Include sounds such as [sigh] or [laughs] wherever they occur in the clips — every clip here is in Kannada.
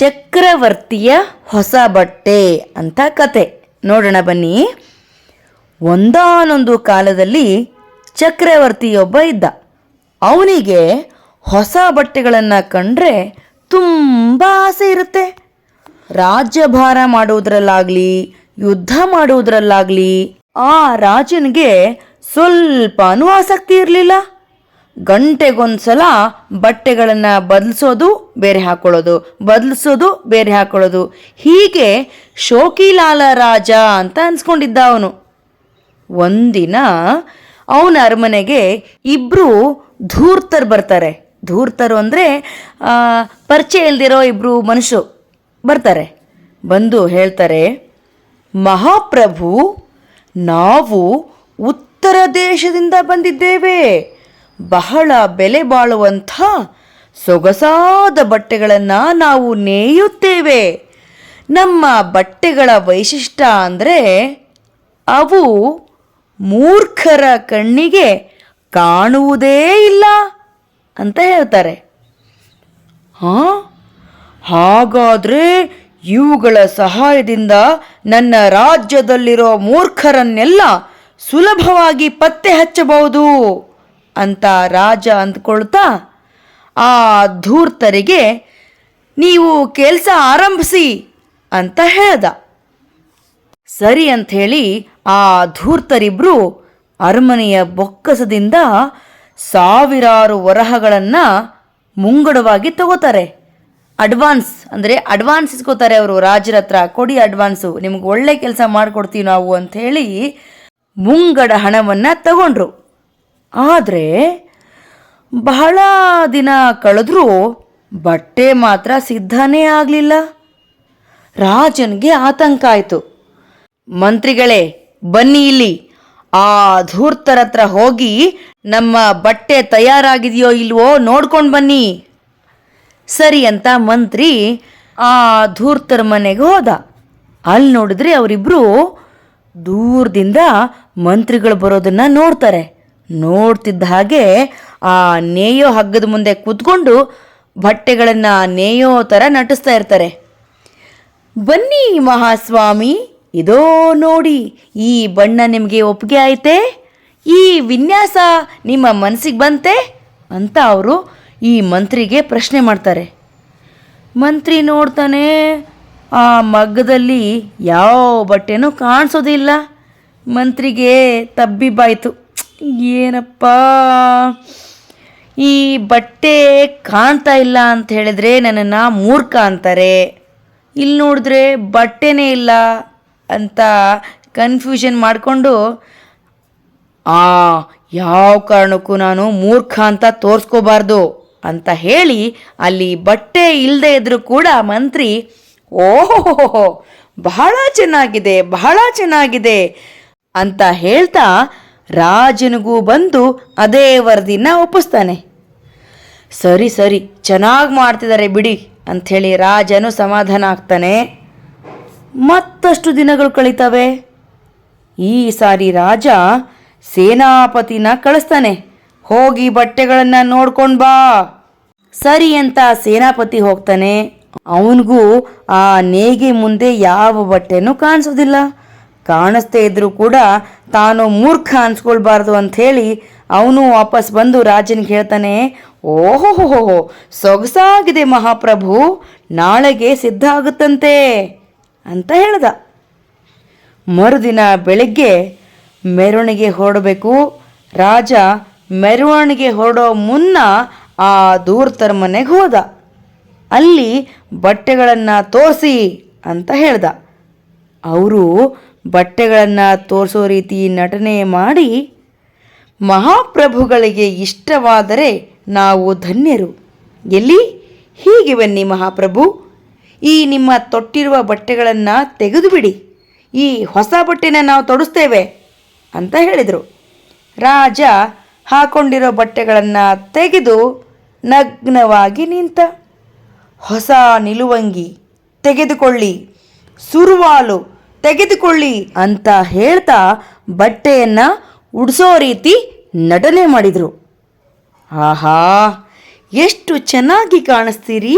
ಚಕ್ರವರ್ತಿಯ ಹೊಸ ಬಟ್ಟೆ ಅಂತ ಕತೆ. ನೋಡೋಣ ಬನ್ನಿ. ಒಂದಾನೊಂದು ಕಾಲದಲ್ಲಿ ಚಕ್ರವರ್ತಿಯೊಬ್ಬ ಇದ್ದ. ಅವನಿಗೆ ಹೊಸ ಬಟ್ಟೆಗಳನ್ನು ಕಂಡ್ರೆ ತುಂಬ ಆಸೆ ಇರುತ್ತೆ. ರಾಜ್ಯಭಾರ ಮಾಡುವುದರಲ್ಲಾಗಲಿ, ಯುದ್ಧ ಮಾಡುವುದರಲ್ಲಾಗಲಿ, ಆ ರಾಜನಿಗೆ ಸ್ವಲ್ಪನೂ ಆಸಕ್ತಿ ಇರಲಿಲ್ಲ. ಗಂಟೆಗೊಂದ್ಸಲ ಬಟ್ಟೆಗಳನ್ನು ಬದಲಿಸೋದು ಬೇರೆ ಹಾಕೊಳ್ಳೋದು, ಬದಲಿಸೋದು ಬೇರೆ ಹಾಕೊಳ್ಳೋದು. ಹೀಗೆ ಶೋಕಿಲಾಲ ರಾಜ ಅಂತ ಅನ್ಸ್ಕೊಂಡಿದ್ದ ಅವನು. ಒಂದಿನ ಅವನ ಅರಮನೆಗೆ ಇಬ್ಬರು ಧೂರ್ತರು ಬರ್ತಾರೆ. ಧೂರ್ತರು ಅಂದರೆ ಪರಿಚಯ ಇಲ್ದಿರೋ ಇಬ್ಬರು ಮನುಷ್ಯರು ಬರ್ತಾರೆ. ಬಂದು ಹೇಳ್ತಾರೆ, ಮಹಾಪ್ರಭು, ನಾವು ಉತ್ತರ ದೇಶದಿಂದ ಬಂದಿದ್ದೇವೆ. ಬಹಳ ಬೆಲೆ ಬಾಳುವಂಥ ಸೊಗಸಾದ ಬಟ್ಟೆಗಳನ್ನು ನಾವು ನೇಯುತ್ತೇವೆ. ನಮ್ಮ ಬಟ್ಟೆಗಳ ವೈಶಿಷ್ಟ್ಯ ಅಂದರೆ ಅವು ಮೂರ್ಖರ ಕಣ್ಣಿಗೆ ಕಾಣುವುದೇ ಇಲ್ಲ ಅಂತ ಹೇಳ್ತಾರೆ. ಹಾ? ಹಾಗಾದರೆ ಇವುಗಳ ಸಹಾಯದಿಂದ ನನ್ನ ರಾಜ್ಯದಲ್ಲಿರೋ ಮೂರ್ಖರನ್ನೆಲ್ಲ ಸುಲಭವಾಗಿ ಪತ್ತೆ ಹಚ್ಚಬಹುದು. ಅಂತ ರಾಜ ಅಂದ್ಕೊಳ್ತಾ ಆ ಧೂರ್ತರಿಗೆ ನೀವು ಕೆಲಸ ಆರಂಭಿಸಿ ಅಂತ ಹೇಳ್ದ. ಸರಿ ಅಂಥೇಳಿ ಆ ಧೂರ್ತರಿಬ್ಬರು ಅರಮನೆಯ ಬೊಕ್ಕಸದಿಂದ ಸಾವಿರಾರು ವರಹಗಳನ್ನು ಮುಂಗಡವಾಗಿ ತಗೋತಾರೆ. ಅಡ್ವಾನ್ಸ್ ಅಂದರೆ ಅಡ್ವಾನ್ಸ್ ಇಸ್ಕೋತಾರೆ ಅವರು, ರಾಜರ ಹತ್ರ ಕೊಡಿ ಅಡ್ವಾನ್ಸು, ನಿಮ್ಗೆ ಒಳ್ಳೆ ಕೆಲಸ ಮಾಡಿಕೊಡ್ತೀವಿ ನಾವು ಅಂಥೇಳಿ ಮುಂಗಡ ಹಣವನ್ನು ತಗೊಂಡ್ರು. ಆದರೆ ಬಹಳ ದಿನ ಕಳೆದ್ರೂ ಬಟ್ಟೆ ಮಾತ್ರ ಸಿದ್ಧನೇ ಆಗಲಿಲ್ಲ. ರಾಜನಿಗೆ ಆತಂಕ ಆಯಿತು. ಮಂತ್ರಿಗಳೇ, ಬನ್ನಿ ಇಲ್ಲಿ. ಆ ಧೂರ್ತರ ಹತ್ರ ಹೋಗಿ ನಮ್ಮ ಬಟ್ಟೆ ತಯಾರಾಗಿದೆಯೋ ಇಲ್ವೋ ನೋಡ್ಕೊಂಡು ಬನ್ನಿ. ಸರಿ ಅಂತ ಮಂತ್ರಿ ಆ ಧೂರ್ತರ ಮನೆಗೆ ಹೋದ. ಅಲ್ಲಿ ನೋಡಿದ್ರೆ ಅವರಿಬ್ಬರು ದೂರದಿಂದ ಮಂತ್ರಿಗಳು ಬರೋದನ್ನ ನೋಡ್ತಾರೆ. ನೋಡ್ತಿದ್ದ ಹಾಗೆ ಆ ನೇಯೋ ಹಗ್ಗದ ಮುಂದೆ ಕೂತ್ಕೊಂಡು ಬಟ್ಟೆಗಳನ್ನು ನೇಯೋ ಥರ ನಟಿಸ್ತಾ ಇರ್ತಾರೆ. ಬನ್ನಿ ಮಹಾಸ್ವಾಮಿ, ಇದೋ ನೋಡಿ, ಈ ಬಣ್ಣ ನಿಮಗೆ ಒಪ್ಪಿಗೆ ಆಯ್ತೆ? ಈ ವಿನ್ಯಾಸ ನಿಮ್ಮ ಮನಸ್ಸಿಗೆ ಬಂತೆ? ಅಂತ ಅವರು ಈ ಮಂತ್ರಿಗೆ ಪ್ರಶ್ನೆ ಮಾಡ್ತಾರೆ. ಮಂತ್ರಿ ನೋಡ್ತಾನೆ, ಆ ಮಗ್ಗದಲ್ಲಿ ಯಾವ ಬಟ್ಟೆನೂ ಕಾಣಿಸೋದಿಲ್ಲ. ಮಂತ್ರಿಗೆ ತಬ್ಬಿಬ್ಬಾಯ್ತು. ಏನಪ್ಪ? ಈ ಬಟ್ಟೆ ಕಾಣ್ತಾ ಇಲ್ಲ ಅಂತ ಹೇಳಿದ್ರೆ ನನ್ನನ್ನು ಮೂರ್ಖ ಅಂತಾರೆ. ಇಲ್ಲಿ ನೋಡಿದ್ರೆ ಬಟ್ಟೆನೇ ಇಲ್ಲ ಅಂತ ಕನ್ಫ್ಯೂಷನ್ ಮಾಡಿಕೊಂಡು, ಆ, ಯಾವ ಕಾರಣಕ್ಕೂ ನಾನು ಮೂರ್ಖ ಅಂತ ತೋರಿಸ್ಕೋಬಾರ್ದು ಅಂತ ಹೇಳಿ ಅಲ್ಲಿ ಬಟ್ಟೆ ಇಲ್ಲದೆ ಇದ್ರೂ ಕೂಡ ಮಂತ್ರಿ ಓಹೋ ಬಹಳ ಚೆನ್ನಾಗಿದೆ ಬಹಳ ಚೆನ್ನಾಗಿದೆ ಅಂತ ಹೇಳ್ತಾ ರಾಜನಿಗೂ ಬಂದು ಅದೇ ವರದಿನ ಒಪ್ಪಿಸ್ತಾನೆ. ಸರಿ ಸರಿ, ಚೆನ್ನಾಗಿ ಮಾಡ್ತಿದ್ದಾರೆ ಬಿಡಿ ಅಂಥೇಳಿ ರಾಜನು ಸಮಾಧಾನ ಆಗ್ತಾನೆ. ಮತ್ತಷ್ಟು ದಿನಗಳು ಕಳೀತವೆ. ಈ ಸಾರಿ ರಾಜ ಸೇನಾಪತಿನ ಕಳಿಸ್ತಾನೆ. ಹೋಗಿ ಬಟ್ಟೆಗಳನ್ನು ನೋಡ್ಕೊಂಡು ಬಾ. ಸರಿ ಅಂತ ಸೇನಾಪತಿ ಹೋಗ್ತಾನೆ. ಅವನಿಗೂ ಆ ನೇಗೆ ಮುಂದೆ ಯಾವ ಬಟ್ಟೆನೂ ಕಾಣಿಸೋದಿಲ್ಲ. ಕಾಣಿಸ್ದೇ ಇದ್ರೂ ಕೂಡ ತಾನು ಮೂರ್ಖ ಅನ್ಸ್ಕೊಳ್ಬಾರ್ದು ಅಂಥೇಳಿ ಅವನು ವಾಪಸ್ ಬಂದು ರಾಜನಿಗೆ ಹೇಳ್ತಾನೆ ಓಹೋಹೋ ಸೊಗಸಾಗಿದೆ ಮಹಾಪ್ರಭು, ನಾಳೆಗೆ ಸಿದ್ಧ ಆಗುತ್ತಂತೆ ಅಂತ ಹೇಳ್ದ. ಮರುದಿನ ಬೆಳಗ್ಗೆ ಮೆರವಣಿಗೆ ಹೊರಡಬೇಕು. ರಾಜ ಮೆರವಣಿಗೆ ಹೊರಡೋ ಮುನ್ನ ಆ ದೂರ್ತರ ಮನೆಗೆ ಹೋದ. ಅಲ್ಲಿ ಬಟ್ಟೆಗಳನ್ನು ತೋರಿಸಿ ಅಂತ ಹೇಳ್ದ. ಅವರು ಬಟ್ಟೆಗಳನ್ನು ತೋರಿಸೋ ರೀತಿ ನಟನೆ ಮಾಡಿ ಮಹಾಪ್ರಭುಗಳಿಗೆ ಇಷ್ಟವಾದರೆ ನಾವು ಧನ್ಯರು. ಎಲ್ಲಿ? ಹೀಗೆ ಬನ್ನಿ ಮಹಾಪ್ರಭು. ಈ ನಿಮ್ಮ ತೊಟ್ಟಿರುವ ಬಟ್ಟೆಗಳನ್ನು ತೆಗೆದುಬಿಡಿ. ಈ ಹೊಸ ಬಟ್ಟೆನ ನಾವು ತೊಡಿಸ್ತೇವೆ ಅಂತ ಹೇಳಿದರು. ರಾಜ ಹಾಕೊಂಡಿರೋ ಬಟ್ಟೆಗಳನ್ನು ತೆಗೆದು ನಗ್ನವಾಗಿ ನಿಂತ, ಹೊಸ ನಿಲುವಂಗಿ, ತೆಗೆದುಕೊಳ್ಳಿ. ಸುರುವಾಲು ತೆಗೆದುಕೊಳ್ಳಿ ಅಂತ ಹೇಳ್ತಾ ಬಟ್ಟೆಯನ್ನು ಉಡಿಸೋ ರೀತಿ ನಟನೆ ಮಾಡಿದರು. ಆಹಾ, ಎಷ್ಟು ಚೆನ್ನಾಗಿ ಕಾಣಿಸ್ತೀರಿ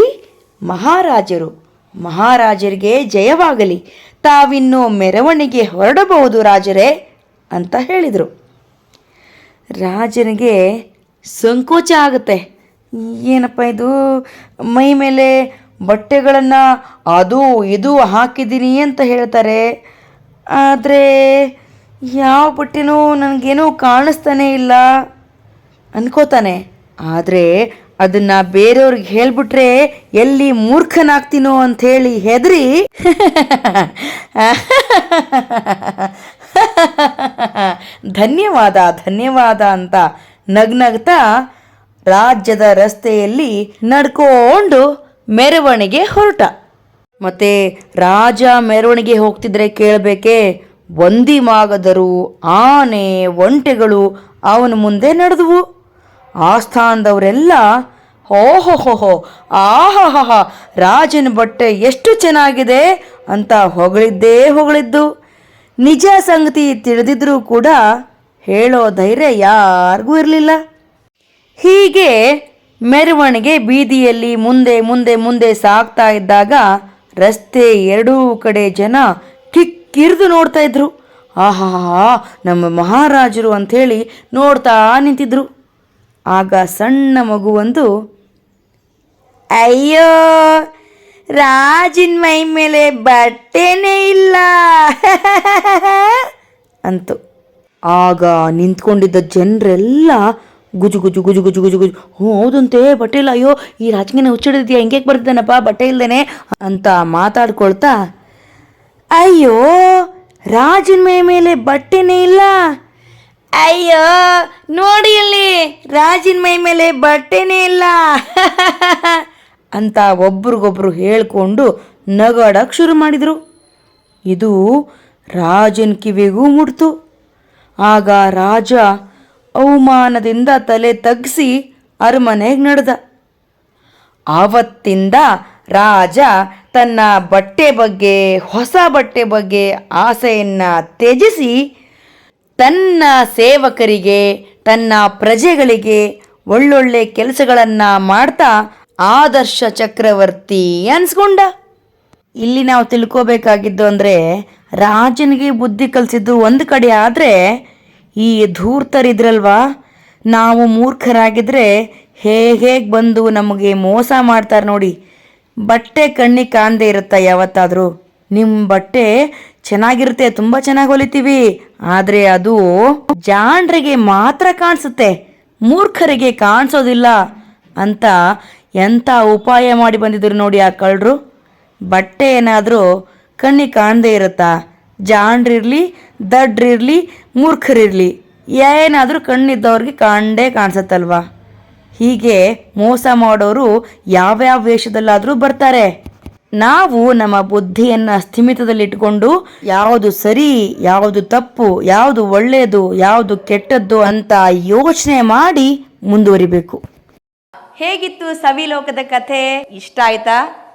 ಮಹಾರಾಜರು. ಮಹಾರಾಜರಿಗೆ ಜಯವಾಗಲಿ. ತಾವಿನ್ನೂ ಮೆರವಣಿಗೆ ಹೊರಡಬಹುದು ರಾಜರೇ ಅಂತ ಹೇಳಿದರು. ರಾಜನಿಗೆ ಸಂಕೋಚ ಆಗುತ್ತೆ. ಏನಪ್ಪ ಇದು? ಮೈ ಮೇಲೆ ಬಟ್ಟೆಗಳನ್ನು ಅದು ಇದು ಹಾಕಿದ್ದೀನಿ ಅಂತ ಹೇಳ್ತಾರೆ. ಆದರೆ ಯಾವ ಬಟ್ಟೆನೂ ನನಗೇನೂ ಕಾಣಿಸ್ತಾನೇ ಇಲ್ಲ ಅನ್ಕೋತಾನೆ. ಆದರೆ ಅದನ್ನು ಬೇರೆಯವ್ರಿಗೆ ಹೇಳ್ಬಿಟ್ರೆ ಎಲ್ಲಿ ಮೂರ್ಖನಾಗ್ತೀನೋ ಅಂಥೇಳಿ ಹೆದರಿ. ಧನ್ಯವಾದ ಧನ್ಯವಾದ ಅಂತ ನಗ್ನಗ್ತಾ ರಾಜ್ಯದ ರಸ್ತೆಯಲ್ಲಿ ನಡ್ಕೊಂಡು ಮೆರವಣಿಗೆ ಹೊರಟ. ಮತ್ತೆ ರಾಜ ಮೆರವಣಿಗೆ ಹೋಗ್ತಿದ್ರೆ ಕೇಳಬೇಕೆ, ಒಂದಿ ಮಾಗದರು, ಆನೆ, ಒಂಟೆಗಳು ಅವನ ಮುಂದೆ ನಡೆದವು. ಆಸ್ಥಾನದವರೆಲ್ಲ, ಓಹೋಹೋಹೋ ಆಹಾಹ ರಾಜನ ಬಟ್ಟೆ ಎಷ್ಟು ಚೆನ್ನಾಗಿದೆ ಅಂತ ಹೊಗಳಿದ್ದೇ ಹೊಗಳಿದ್ದು. ನಿಜ ಸಂಗತಿ ತಿಳಿದಿದ್ರೂ ಕೂಡ ಹೇಳೋ ಧೈರ್ಯ ಯಾರಿಗೂ ಇರಲಿಲ್ಲ. ಹೀಗೆ ಮೆರವಣಿಗೆ ಬೀದಿಯಲ್ಲಿ ಮುಂದೆ ಮುಂದೆ ಮುಂದೆ ಸಾಗ್ತಾ ಇದ್ದಾಗ ರಸ್ತೆ ಎರಡೂ ಕಡೆ ಜನ ಕಿಕ್ಕಿರಿದು ನೋಡ್ತಾ ಇದ್ರು. ಆಹಾ, ನಮ್ಮ ಮಹಾರಾಜರು ಅಂಥೇಳಿ ನೋಡ್ತಾ ನಿಂತಿದ್ರು. ಆಗ ಸಣ್ಣ ಮಗುವೊಂದು, ಅಯ್ಯೋ, ರಾಜಿನ ಮೈ ಮೇಲೆ ಬಟ್ಟೆನೇ ಇಲ್ಲ. [laughs] ಅಂತು. ಆಗ ನಿಂತ್ಕೊಂಡಿದ್ದ ಜನರೆಲ್ಲ ಗುಜು ಗುಜು ಗುಜು ಗುಜು ಗುಜು ಗುಜು. ಹ್ಞೂ, ಹೌದಂತೆ, ಬಟ್ಟೆ ಇಲ್ಲ ಅಯ್ಯೋ, ಈ ರಾಜಕೀಯ ಹುಚ್ಚಿಡಿದ್ಯಾ ಹೆಂಗೆ ಬರ್ತಿದ್ದಾನಪ್ಪ ಬಟ್ಟೆ ಇಲ್ದೇನೆ ಅಂತ ಮಾತಾಡ್ಕೊಳ್ತಾ, ಅಯ್ಯೋ, ರಾಜನ ಮೈ ಮೇಲೆ ಬಟ್ಟೆನೇ ಇಲ್ಲ. ಅಯ್ಯೋ, ನೋಡಿ ಇಲ್ಲಿ, ರಾಜಿನ ಮೈ ಮೇಲೆ ಬಟ್ಟೆನೇ ಇಲ್ಲ. ಅಂತ ಒಬ್ರಿಗೊಬ್ರು ಹೇಳ್ಕೊಂಡು ನಗಾಡಕ್ಕೆ ಶುರು ಮಾಡಿದರು. ಇದು ರಾಜನ ಕಿವಿಗೂ ಮುಟ್ತು ಆಗ ರಾಜ ಅವಮಾನದಿಂದ ತಲೆ ತಗ್ಗಿಸಿ ಅರಮನೆಗೆ ನಡೆದ. ಆವತ್ತಿಂದ ರಾಜ ತನ್ನ ಬಟ್ಟೆ ಬಗ್ಗೆ, ಹೊಸ ಬಟ್ಟೆ ಬಗ್ಗೆ ಆಸೆಯನ್ನು ತ್ಯಜಿಸಿ ತನ್ನ ಸೇವಕರಿಗೆ, ತನ್ನ ಪ್ರಜೆಗಳಿಗೆ ಒಳ್ಳೊಳ್ಳೆ ಕೆಲಸಗಳನ್ನು ಮಾಡ್ತಾ ಆದರ್ಶ ಚಕ್ರವರ್ತಿ ಅನ್ಸ್ಕೊಂಡ ಇಲ್ಲಿ ನಾವು ತಿಳ್ಕೋಬೇಕಾಗಿದ್ದು ಅಂದರೆ ರಾಜನಿಗೆ ಬುದ್ಧಿ ಕಲಿಸಿದ್ದು ಒಂದು ಕಡೆ ಆದರೆ ಈ ಧೂರ್ತರಿದ್ರಲ್ವಾ? ನಾವು ಮೂರ್ಖರಾಗಿದ್ದರೆ ಹೇಗೆ ಹೇಗೆ ಬಂದು ನಮಗೆ ಮೋಸ ಮಾಡ್ತಾರೆ ನೋಡಿ. ಬಟ್ಟೆ ಕಣ್ಣಿಗೆ ಕಾಣದೇ ಇರುತ್ತಾ ಯಾವತ್ತಾದರೂ? ನಿಮ್ಮ ಬಟ್ಟೆ ಚೆನ್ನಾಗಿರುತ್ತೆ, ತುಂಬ ಚೆನ್ನಾಗಿ ಹೊಲಿತೀವಿ. ಆದರೆ ಅದು ಜಾಣರಿಗೆ ಮಾತ್ರ ಕಾಣಿಸುತ್ತೆ. ಮೂರ್ಖರಿಗೆ ಕಾಣಿಸೋದಿಲ್ಲ ಅಂತ ಎಂಥ ಉಪಾಯ ಮಾಡಿ ಬಂದಿದ್ರು ನೋಡಿ ಆ ಕಳ್ಳರು. ಬಟ್ಟೆ ಏನಾದರೂ ಕಣ್ಣಿಗೆ ಕಾಣದೇ ಇರುತ್ತಾ? ಜಾಣ್ರಿರ್ಲಿ ದಡ್ರಿರಲಿ, ಮೂರ್ಖರಿರಲಿ. ಏನಾದರೂ ಕಣ್ಣಿದ್ದವ್ರಿಗೆ ಕಾಣದೇ ಕಾಣಿಸತ್ತಲ್ವಾ? ಹೀಗೆ ಮೋಸ ಮಾಡೋರು ಯಾವ್ಯಾವ ವೇಷದಲ್ಲಾದರೂ ಬರ್ತಾರೆ. ನಾವು ನಮ್ಮ ಬುದ್ಧಿಯನ್ನು ಸ್ಥಿಮಿತದಲ್ಲಿಟ್ಟುಕೊಂಡು ಯಾವುದು ಸರಿ, ಯಾವುದು ತಪ್ಪು, ಯಾವುದು ಒಳ್ಳೆಯದು ಯಾವುದು ಕೆಟ್ಟದ್ದು ಅಂತ ಯೋಚನೆ ಮಾಡಿ ಮುಂದುವರಿಬೇಕು. ಹೇಗಿತ್ತು ಸವಿಲೋಕದ ಕಥೆ? ಇಷ್ಟ ಆಯ್ತಾ?